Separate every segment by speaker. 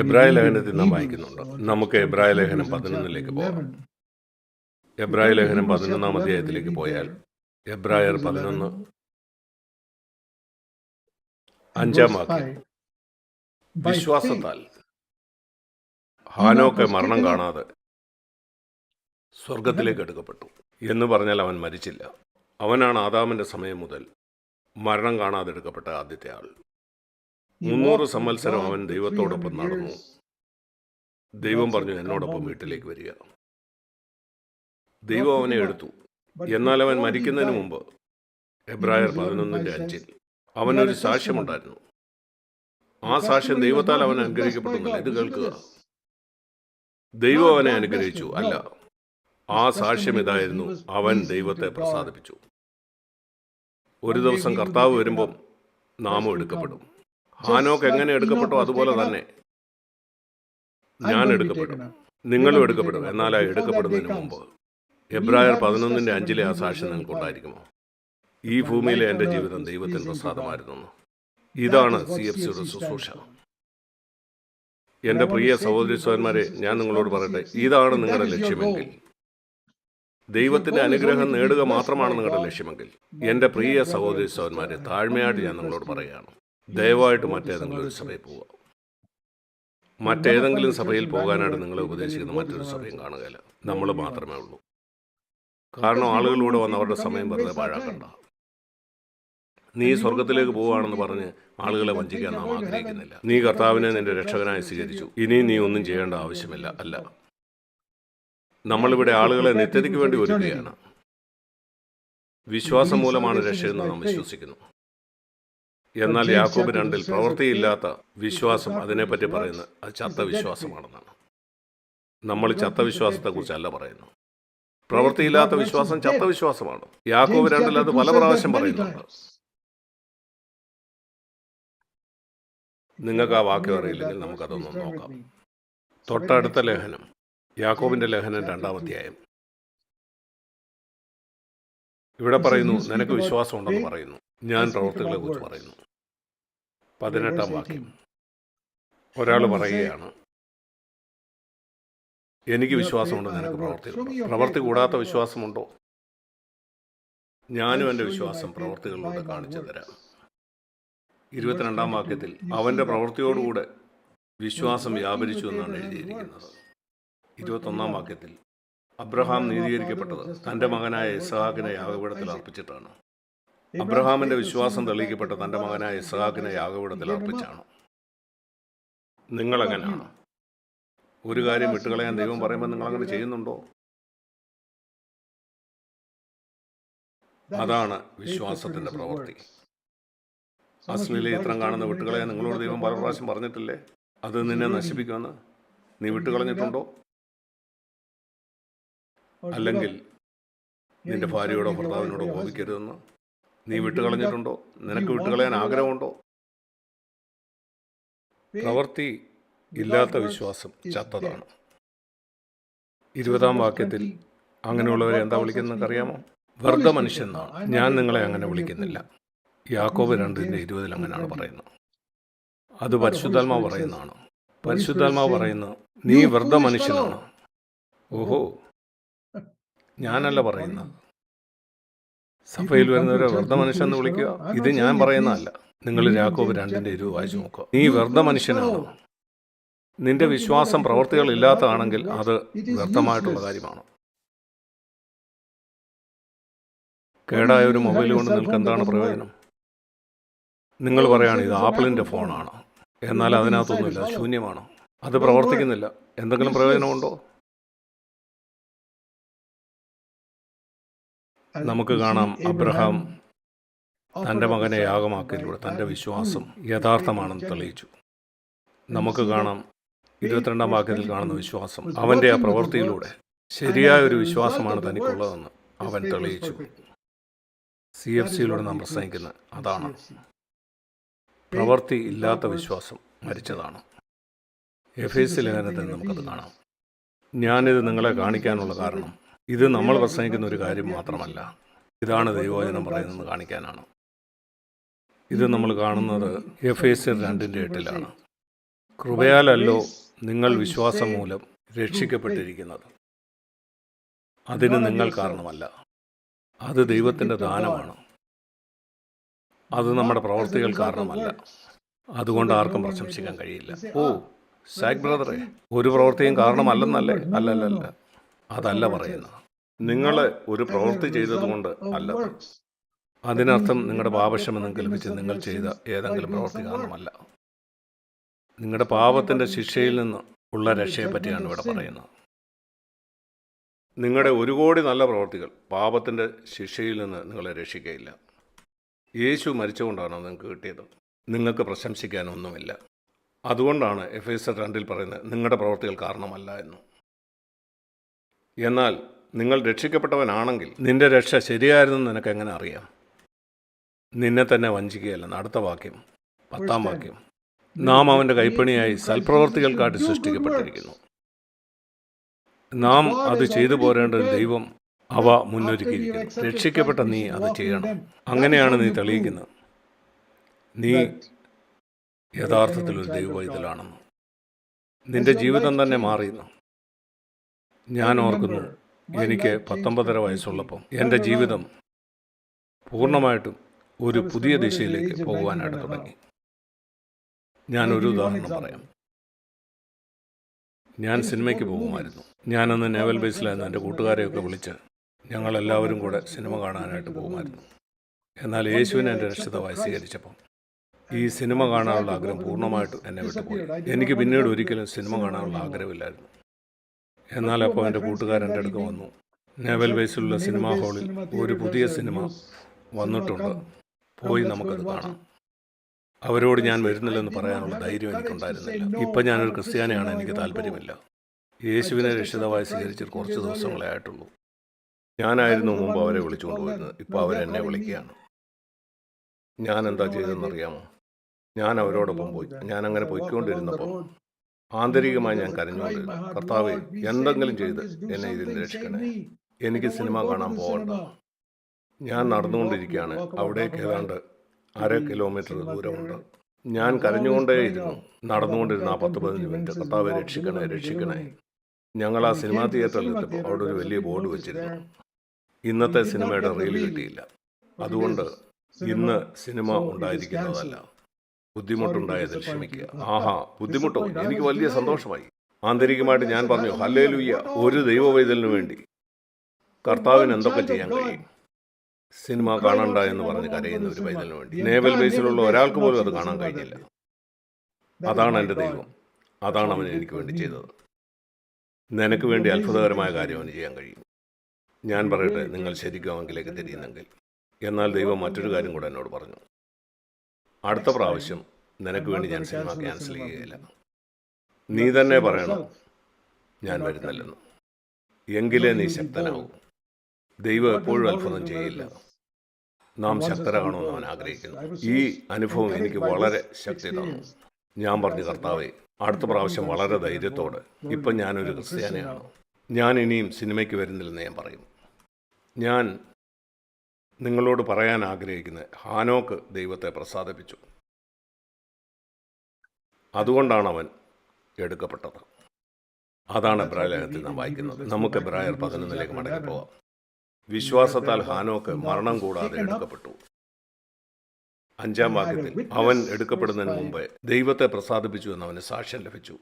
Speaker 1: എബ്രായ ലേഖനത്തിൽ നാം വായിക്കുന്നുണ്ട്? നമുക്ക് എബ്രായ ലേഖനം പതിനൊന്നിലേക്ക് പോകാം. എബ്രായ ലേഖനം പതിനൊന്നാം അധ്യായത്തിലേക്ക് പോയാൽ എബ്രായർ പതിനൊന്ന് അഞ്ചാം വാക്യം. വിശ്വാസത്താൽ ഹാനോക്ക് മരണം കാണാതെ സ്വർഗത്തിലേക്ക് എടുക്കപ്പെട്ടു എന്ന് പറഞ്ഞാൽ അവൻ മരിച്ചില്ല. അവനാണ് ആദാമിന്റെ സമയം മുതൽ മരണം കാണാതെ എടുക്കപ്പെട്ട ആദ്യത്തെ ആൾ. മുന്നൂറ് സംവത്സരം അവൻ ദൈവത്തോടൊപ്പം നടന്നു. ദൈവം പറഞ്ഞു എന്നോടൊപ്പം വീട്ടിലേക്ക് വരിക. ദൈവം അവനെ എടുത്തു. എന്നാൽ അവൻ മരിക്കുന്നതിന് മുമ്പ് എബ്രായർ പതിനൊന്നിന്റെ അഞ്ചിൽ അവനൊരു സാക്ഷ്യമുണ്ടായിരുന്നു ആ സാക്ഷ്യം ദൈവത്താൽ അവൻ അനുഗ്രഹിക്കപ്പെടുന്നില്ല. ഇത് കേൾക്കുക. ദൈവം അവനെ അനുഗ്രഹിച്ചു അല്ല. ആ സാക്ഷ്യം ഇതായിരുന്നു. അവൻ ദൈവത്തെ പ്രസാദിപ്പിച്ചു. ഒരു ദിവസം കർത്താവ് വരുമ്പം നാമം എടുക്കപ്പെടും. ഹാനോക്ക് എങ്ങനെ എടുക്കപ്പെട്ടോ അതുപോലെ തന്നെ. ഞാൻ എടുക്കപ്പെടും. നിങ്ങളും എടുക്കപ്പെടും. എന്നാൽ എടുക്കപ്പെടുന്നതിന് മുമ്പ്. എബ്രായർ പതിനൊന്നിന്റെ അഞ്ചിലെ ആ സാക്ഷ്യം നിങ്ങൾക്ക് ഉണ്ടായിരിക്കുമോ ഈ ഭൂമിയിലെ എന്റെ ജീവിതം ദൈവത്തിന് പ്രസാദമായിരുന്നു. ഇതാണ് സി എഫ് സിയുടെ ശുശ്രൂഷ. എന്റെ പ്രിയ സഹോദരി സഹോദരന്മാരെ ഞാൻ നിങ്ങളോട് പറയട്ടെ ഇതാണ് നിങ്ങളുടെ ലക്ഷ്യമെങ്കിൽ. ദൈവത്തിന്റെ അനുഗ്രഹം നേടുക മാത്രമാണ് നിങ്ങളുടെ ലക്ഷ്യമെങ്കിൽ. എന്റെ പ്രിയ സഹോദരി സഹോദരന്മാരെ താഴ്മയായിട്ട് ഞാൻ നിങ്ങളോട് പറയുകയാണ്. ദയവായിട്ട് മറ്റേതെങ്കിലും ഒരു സഭയിൽ പോവുക. മറ്റേതെങ്കിലും സഭയിൽ പോകാനായിട്ട് നിങ്ങളെ ഉപദേശിക്കുന്ന മറ്റൊരു സഭയും കാണുകയില്ല. നമ്മൾ മാത്രമേ ഉള്ളൂ. കാരണം ആളുകളിലൂടെ വന്ന് അവരുടെ സമയം വെറുതെ പാഴാക്കണ്ട. നീ സ്വർഗത്തിലേക്ക് പോവുകയാണെന്ന് പറഞ്ഞ് ആളുകളെ വഞ്ചിക്കാൻ നാം ആഗ്രഹിക്കുന്നില്ല. നീ കർത്താവിനെ നിന്റെ രക്ഷകനായി സ്വീകരിച്ചു. ഇനി നീ ഒന്നും ചെയ്യേണ്ട ആവശ്യമില്ല. അല്ല. നമ്മളിവിടെ ആളുകളെ നിത്യതയ്ക്ക് വേണ്ടി ഒരുക്കുകയാണ്. വിശ്വാസം മൂലമാണ് രക്ഷയെന്ന് നാം വിശ്വസിക്കുന്നു. എന്നാൽ യാക്കോബ് രണ്ടിൽ പ്രവൃത്തിയില്ലാത്ത വിശ്വാസം അതിനെപ്പറ്റി പറയുന്നത് അത് ചത്ത വിശ്വാസമാണെന്നാണ്. നമ്മൾ ചത്ത വിശ്വാസത്തെക്കുറിച്ചല്ല പറയുന്നു പ്രവൃത്തിയില്ലാത്ത വിശ്വാസം ചത്ത വിശ്വാസമാണ്. യാക്കോബ് രണ്ടിൽ അത് പല പ്രാവശ്യം പറയുന്നുണ്ട്. നിങ്ങൾക്ക് ആ വാക്യം അറിയില്ലെങ്കിൽ നമുക്കതൊന്ന് നോക്കാം. തൊട്ടടുത്ത ലേഖനം. യാക്കോബിന്റെ ലേഖനം രണ്ടാമധ്യായം ഇവിടെ പറയുന്നു നിനക്ക് വിശ്വാസമുണ്ടെന്ന് പറയുന്നു. ഞാൻ പ്രവർത്തികളെ കുറിച്ച് പറയുന്നു. പതിനെട്ടാം വാക്യം. ഒരാൾ പറയുകയാണ് എനിക്ക് വിശ്വാസമുണ്ട് നിനക്ക് പ്രവർത്തി പ്രവർത്തി കൂടാത്ത വിശ്വാസമുണ്ടോ? ഞാനും എന്റെ വിശ്വാസം പ്രവർത്തികളിലൂടെ കാണിച്ചു തരാം. ഇരുപത്തിരണ്ടാം വാക്യത്തിൽ അവന്റെ പ്രവൃത്തിയോടുകൂടെ വിശ്വാസം വ്യാപരിച്ചു എന്നാണ് എഴുതിയിരിക്കുന്നത്. ഇരുപത്തൊന്നാം വാക്യത്തിൽ അബ്രഹാം നീതീകരിക്കപ്പെട്ടത് തന്റെ മകനായ ഇസഹാക്കിനെ യാഗപീഠത്തിൽ അർപ്പിച്ചിട്ടാണ്. അബ്രഹാമിന്റെ വിശ്വാസം തെളിയിക്കപ്പെട്ട തന്റെ മകനായ ഇസഹാക്കിനെ യാഗപീഠത്തിൽ അർപ്പിച്ചാണ്. നിങ്ങളെങ്ങനെയാണ്? ഒരു കാര്യം വിട്ടുകളയാൻ ദൈവം പറയുമ്പോൾ നിങ്ങൾ അങ്ങനെ ചെയ്യുന്നുണ്ടോ? അതാണ് വിശ്വാസത്തിന്റെ പ്രവൃത്തി. അശ്ലീല ചിത്രം കാണുന്ന വിട്ടുകളെ നിങ്ങളോട് ദൈവം പല പ്രാവശ്യം പറഞ്ഞിട്ടില്ലേ? അത് നിന്നെ നശിപ്പിക്കുമെന്ന്? നീ വിട്ടുകളഞ്ഞിട്ടുണ്ടോ? അല്ലെങ്കിൽ നിന്റെ ഭാര്യയോടോ ഭർത്താവിനോടോ കോപിക്കരുതെന്ന്? നീ വിട്ടുകളഞ്ഞിട്ടുണ്ടോ? നിനക്ക് വിട്ടുകളയാൻ ആഗ്രഹമുണ്ടോ? പ്രവൃത്തി ഇല്ലാത്ത വിശ്വാസം ചത്തതാണ്. ഇരുപതാം വാക്യത്തിൽ അങ്ങനെയുള്ളവരെ എന്താ വിളിക്കുന്നതെന്ന് അറിയാമോ? വെറുതെ മനുഷ്യനാണ് ഞാൻ നിങ്ങളെ അങ്ങനെ വിളിക്കുന്നില്ല. യാക്കോബ് രണ്ടിന്റെ ഇരുപതിൽ അങ്ങനെയാണ് പറയുന്നത്. അത് പരിശുദ്ധാത്മാവ് പറയുന്നതാണ്. പരിശുദ്ധാത്മാവ് പറയുന്നത് നീ വെറുതെ മനുഷ്യനാണ്. ഓഹോ. ഞാനല്ല പറയുന്നത്. സഭയിൽ വരുന്നവരെ വെറുതെ മനുഷ്യൻ എന്ന് വിളിക്കുക ഇത് ഞാൻ പറയുന്നതല്ല. നിങ്ങൾ രാഘവ് രണ്ടിന്റെ ഇരുപത് വായിച്ചു നോക്കുക. നീ വെറുതെ മനുഷ്യനാണ്. നിന്റെ വിശ്വാസം പ്രവർത്തികൾ ഇല്ലാത്തതാണെങ്കിൽ അത് വ്യർത്ഥമായിട്ടുള്ള കാര്യമാണ്. കേടായ ഒരു മൊബൈൽ കൊണ്ട് നിങ്ങൾക്ക് എന്താണ് പ്രയോജനം? നിങ്ങൾ പറയുകയാണ് ഇത് ആപ്പിളിന്റെ ഫോണാണ്. എന്നാൽ അതിനകത്തൊന്നുമില്ല ശൂന്യമാണ്. അത് പ്രവർത്തിക്കുന്നില്ല. എന്തെങ്കിലും പ്രയോജനമുണ്ടോ? നമുക്ക് കാണാം അബ്രഹാം തന്റെ മകനെ യാഗമാക്കിയതിലൂടെ തന്റെ വിശ്വാസം യഥാർത്ഥമാണെന്ന് തെളിയിച്ചു. നമുക്ക് കാണാം ഇരുപത്തിരണ്ടാം വാക്യത്തിൽ കാണുന്ന വിശ്വാസം. അവന്റെ ആ പ്രവൃത്തിയിലൂടെ ശരിയായ ഒരു വിശ്വാസമാണ് തനിക്കുള്ളതെന്ന് അവൻ തെളിയിച്ചു. സി എഫ് സിയിലൂടെ നാം പ്രസംഗിക്കുന്നത് അതാണ്. പ്രവൃത്തി ഇല്ലാത്ത വിശ്വാസം മരിച്ചതാണ്. എഫ് എസ് ലേഖനത്തിൽ നമുക്കത് കാണാം. ഞാനിത് നിങ്ങളെ കാണിക്കാനുള്ള കാരണം. ഇത് നമ്മൾ പ്രസംഗിക്കുന്ന ഒരു കാര്യം മാത്രമല്ല. ഇതാണ് ദൈവവചനം പറയുന്നത് കാണിക്കാനാണ്. ഇത് നമ്മൾ കാണുന്നത് എഫ് എസ് രണ്ടിന്റെ എട്ടിലാണ്. കൃപയാലല്ലോ നിങ്ങൾ വിശ്വാസം മൂലം രക്ഷിക്കപ്പെട്ടിരിക്കുന്നത്. അതിന് നിങ്ങൾ കാരണമല്ല. അത് ദൈവത്തിന്റെ ദാനമാണ്. അത് നമ്മുടെ പ്രവർത്തികൾ കാരണമല്ല. അതുകൊണ്ട് ആർക്കും പ്രശംസിക്കാൻ കഴിയില്ല. ഓ സാക് ബ്രദറെ ഒരു പ്രവർത്തിയും കാരണമല്ലെന്നല്ലേ? അല്ലല്ലല്ല. അതല്ല പറയുന്നത്. നിങ്ങൾ ഒരു പ്രവൃത്തി ചെയ്തതുകൊണ്ട് അല്ല അതിനർത്ഥം നിങ്ങളുടെ പാപക്ഷമ നിങ്ങൾക്ക് ലഭിച്ച് നിങ്ങൾ ചെയ്ത ഏതെങ്കിലും പ്രവൃത്തി കാരണമല്ല. നിങ്ങളുടെ പാപത്തിന്റെ ശിക്ഷയിൽ നിന്ന് ഉള്ള രക്ഷയെ പറ്റിയാണ് ഇവിടെ പറയുന്നത്. നിങ്ങളുടെ ഒരു കോടി നല്ല പ്രവൃത്തികൾ പാപത്തിന്റെ ശിക്ഷയിൽ നിന്ന് നിങ്ങളെ രക്ഷിക്കയില്ല. യേശു മരിച്ചുകൊണ്ടാണ് നിങ്ങൾക്ക് കിട്ടിയത്? നിങ്ങൾക്ക് പ്രശംസിക്കാനൊന്നുമില്ല. അതുകൊണ്ടാണ് എഫ് എസ് രണ്ടിൽ പറയുന്നത് നിങ്ങളുടെ പ്രവൃത്തികൾ കാരണമല്ല എന്ന്. എന്നാൽ നിങ്ങൾ രക്ഷിക്കപ്പെട്ടവനാണെങ്കിൽ നിന്റെ രക്ഷ ശരിയായിരുന്നു നിനക്ക് എങ്ങനെ അറിയാം? നിന്നെ തന്നെ വഞ്ചിക്കുകയല്ലെന്ന് അടുത്ത വാക്യം പത്താം വാക്യം. നാം അവന്റെ കൈപ്പണിയായി സൽപ്രവർത്തികൾക്കായിട്ട് സൃഷ്ടിക്കപ്പെട്ടിരിക്കുന്നു. നാം അത് ചെയ്തു പോരേണ്ട ഒരു ദൈവം അവ മുന്നൊരുക്കിയിരിക്കുന്നു. രക്ഷിക്കപ്പെട്ട നീ അത് ചെയ്യണം. അങ്ങനെയാണ് നീ തെളിയിക്കുന്നത്. നീ യഥാർത്ഥത്തിൽ ഒരു ദൈവവൈതലാണെന്ന്. നിന്റെ ജീവിതം തന്നെ മാറിയെന്ന് ഞാൻ ഓർക്കുന്നു എനിക്ക് പത്തൊമ്പതര വയസ്സുള്ളപ്പോൾ എന്റെ ജീവിതം പൂർണമായിട്ടും ഒരു പുതിയ ദിശയിലേക്ക് പോകുവാനായിട്ട് തുടങ്ങി. ഒരു ഉദാഹരണം പറയാം. ഞാൻ സിനിമയ്ക്ക് പോകുമായിരുന്നു. ഞാനന്ന് നേവൽ ബേസിലായിരുന്നു എന്റെ കൂട്ടുകാരെയൊക്കെ വിളിച്ച് ഞങ്ങളെല്ലാവരും കൂടെ സിനിമ കാണാനായിട്ട് പോകുമായിരുന്നു. എന്നാൽ യേശുവിനെ എന്റെ രക്ഷിതമായി സ്വീകരിച്ചപ്പോൾ ഈ സിനിമ കാണാനുള്ള ആഗ്രഹം പൂർണമായിട്ടും എന്നെ വിട്ടുപോയി. എനിക്ക് പിന്നീട് ഒരിക്കലും സിനിമ കാണാനുള്ള ആഗ്രഹമില്ലായിരുന്നു. എന്നാൽ അപ്പോൾ എന്റെ കൂട്ടുകാരൻ എന്റെ അടുക്ക് വന്നു. നേവൽ ബേസിലുള്ള സിനിമാ ഹാളിൽ ഒരു പുതിയ സിനിമ വന്നിട്ടുണ്ട്. പോയി നമുക്കത് കാണാം. അവരോട് ഞാൻ വരുന്നില്ലെന്ന് പറയാനുള്ള ധൈര്യം എനിക്കുണ്ടായിരുന്നില്ല. ഇപ്പം ഞാനൊരു ക്രിസ്ത്യാനിയാണ് എനിക്ക് താല്പര്യമില്ല. യേശുവിനെ രക്ഷിതമായി സ്വീകരിച്ചിട്ട് കുറച്ച് ദിവസങ്ങളെ ആയിട്ടുള്ളൂ. ഞാനായിരുന്നു മുമ്പ് അവരെ വിളിച്ചുകൊണ്ട് പോയിരുന്നത്. ഇപ്പോൾ അവരെന്നെ വിളിക്കുകയാണ്. ഞാൻ എന്താ ചെയ്തതെന്നറിയാമോ ഞാൻ അവരോടൊപ്പം പോയി. ഞാൻ അങ്ങനെ പോയിക്കൊണ്ടിരുന്നപ്പോൾ ആന്തരികമായി ഞാൻ കരഞ്ഞുകൊണ്ട് കർത്താവ് എന്തെങ്കിലും ചെയ്ത് എന്നെ ഇതിൽ രക്ഷിക്കണേ. എനിക്ക് സിനിമ കാണാൻ പോകണ്ട. ഞാൻ നടന്നുകൊണ്ടിരിക്കുകയാണ്. അവിടേക്ക് ഏതാണ്ട് അര കിലോമീറ്റർ ദൂരമുണ്ട്. ഞാൻ കരഞ്ഞുകൊണ്ടേയിരുന്നു. നടന്നുകൊണ്ടിരുന്ന ആ പത്ത് പതിനഞ്ച് മിനിറ്റ് കർത്താവെ രക്ഷിക്കണേ രക്ഷിക്കണേ. ഞങ്ങൾ ആ സിനിമാ തിയേറ്ററിൽ എത്തിയപ്പോൾ അവിടെ ഒരു വലിയ ബോർഡ് വെച്ചിരുന്നു. ഇന്നത്തെ സിനിമയുടെ റീൽ കിട്ടിയില്ല. അതുകൊണ്ട് ഇന്ന് സിനിമ ഉണ്ടായിരിക്കുന്നതല്ല. ബുദ്ധിമുട്ടുണ്ടായതിൽ ക്ഷമിക്കുക. ആഹാ ബുദ്ധിമുട്ടോ? എനിക്ക് വലിയ സന്തോഷമായി. ആന്തരികമായിട്ട് ഞാൻ പറഞ്ഞു ഹല്ലേലൂയ്യ ഒരു ദൈവവൈതലിനു വേണ്ടി. കർത്താവിന് എന്തൊക്കെ ചെയ്യാൻ കഴിയും? സിനിമ കാണണ്ട എന്ന് പറഞ്ഞ് കരയുന്ന ഒരു പൈതലിന് വേണ്ടി. നേവൽ ബേസിലുള്ള ഒരാൾക്ക് പോലും അത് കാണാൻ കഴിഞ്ഞില്ല അതാണ് എന്റെ ദൈവം. അതാണ് അവൻ എനിക്ക് വേണ്ടി ചെയ്തത്. നിനക്ക് വേണ്ടി അത്ഭുതകരമായ കാര്യം അവന് ചെയ്യാൻ കഴിയും. ഞാൻ പറയട്ടെ നിങ്ങൾ ശരിക്കും അവങ്കിലേക്ക് തിരിയുന്നെങ്കിൽ. എന്നാൽ ദൈവം മറ്റൊരു കാര്യം കൂടെ എന്നോട് പറഞ്ഞു. അടുത്ത പ്രാവശ്യം നിനക്ക് വേണ്ടി ഞാൻ സിനിമ ക്യാൻസൽ ചെയ്യുകയില്ല നീ തന്നെ പറയണം ഞാൻ വരുന്നില്ലെന്ന്. എങ്കിലേ നീ ശക്തനാവും. ദൈവം എപ്പോഴും അത്ഭുതം ചെയ്യില്ല. നാം ശക്തരാകണമെന്ന് അവൻ ആഗ്രഹിക്കുന്നു. ഈ അനുഭവം എനിക്ക് വളരെ ശക്തി തന്നു ഞാൻ പറഞ്ഞു കർത്താവേ അടുത്ത പ്രാവശ്യം വളരെ ധൈര്യത്തോടെ. ഇപ്പം ഞാനൊരു ക്രിസ്ത്യാനിയാണ്. ഞാൻ ഇനിയും സിനിമയ്ക്ക് വരുന്നില്ലെന്ന് ഞാൻ പറയും. ഞാൻ നിങ്ങളോട് പറയാൻ ആഗ്രഹിക്കുന്നത് ഹാനോക്ക് ദൈവത്തെ പ്രസാദിപ്പിച്ചു. അതുകൊണ്ടാണ് അവൻ എടുക്കപ്പെട്ടത്. അതാണ് എബ്രായ ലേഖനത്തിൽ നാം വായിക്കുന്നത്. നമുക്ക് എബ്രായർ പതിനൊന്നിലേക്ക് മടങ്ങി പോവാം. വിശ്വാസത്താൽ ഹാനോക്ക് മരണം കൂടാതെ എടുക്കപ്പെട്ടു. അഞ്ചാം വാക്യത്തിൽ അവൻ എടുക്കപ്പെടുന്നതിന് മുമ്പ് ദൈവത്തെ പ്രസാദിപ്പിച്ചു എന്ന് അവന് സാക്ഷ്യം ലഭിച്ചു.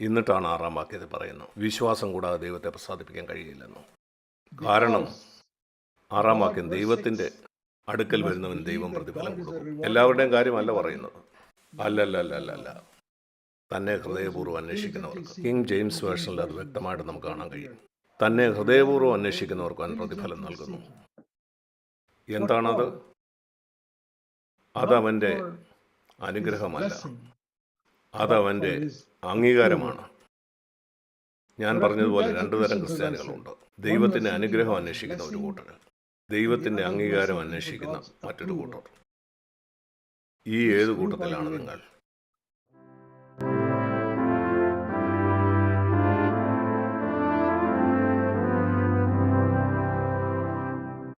Speaker 1: എന്നിട്ടാണ് ആറാം വാക്യത്തിൽ പറയുന്നത് വിശ്വാസം കൂടാതെ ദൈവത്തെ പ്രസാദിപ്പിക്കാൻ കഴിയില്ലെന്നോ. കാരണം ആറാം വാക്യം ദൈവത്തിന്റെ അടുക്കൽ വരുന്നവൻ ദൈവം പ്രതിഫലം കൊടുക്കും. എല്ലാവരുടെയും കാര്യമല്ല പറയുന്നത്. അല്ലല്ല അല്ല അല്ല അല്ല തന്നെ ഹൃദയപൂർവം അന്വേഷിക്കുന്നവർക്ക് കിങ് ജെയിംസ് വേർഷനിൽ അത് വ്യക്തമായിട്ട് നമുക്ക് കാണാൻ കഴിയും. തന്നെ ഹൃദയപൂർവം അന്വേഷിക്കുന്നവർക്ക് അവൻ പ്രതിഫലം നൽകുന്നു. എന്താണത്? അതവന്റെ അനുഗ്രഹമല്ല. അതവന്റെ അംഗീകാരമാണ്. ഞാൻ പറഞ്ഞതുപോലെ രണ്ടു തരം ക്രിസ്ത്യാനികളുണ്ട്. ദൈവത്തിന്റെ അനുഗ്രഹം അന്വേഷിക്കുന്ന ഒരു കൂട്ടർ ദൈവത്തിന്റെ അംഗീകാരം അന്വേഷിക്കുന്ന മറ്റൊരു കൂട്ടം. ഈ ഏത് കൂട്ടത്തിലാണ് നിങ്ങൾ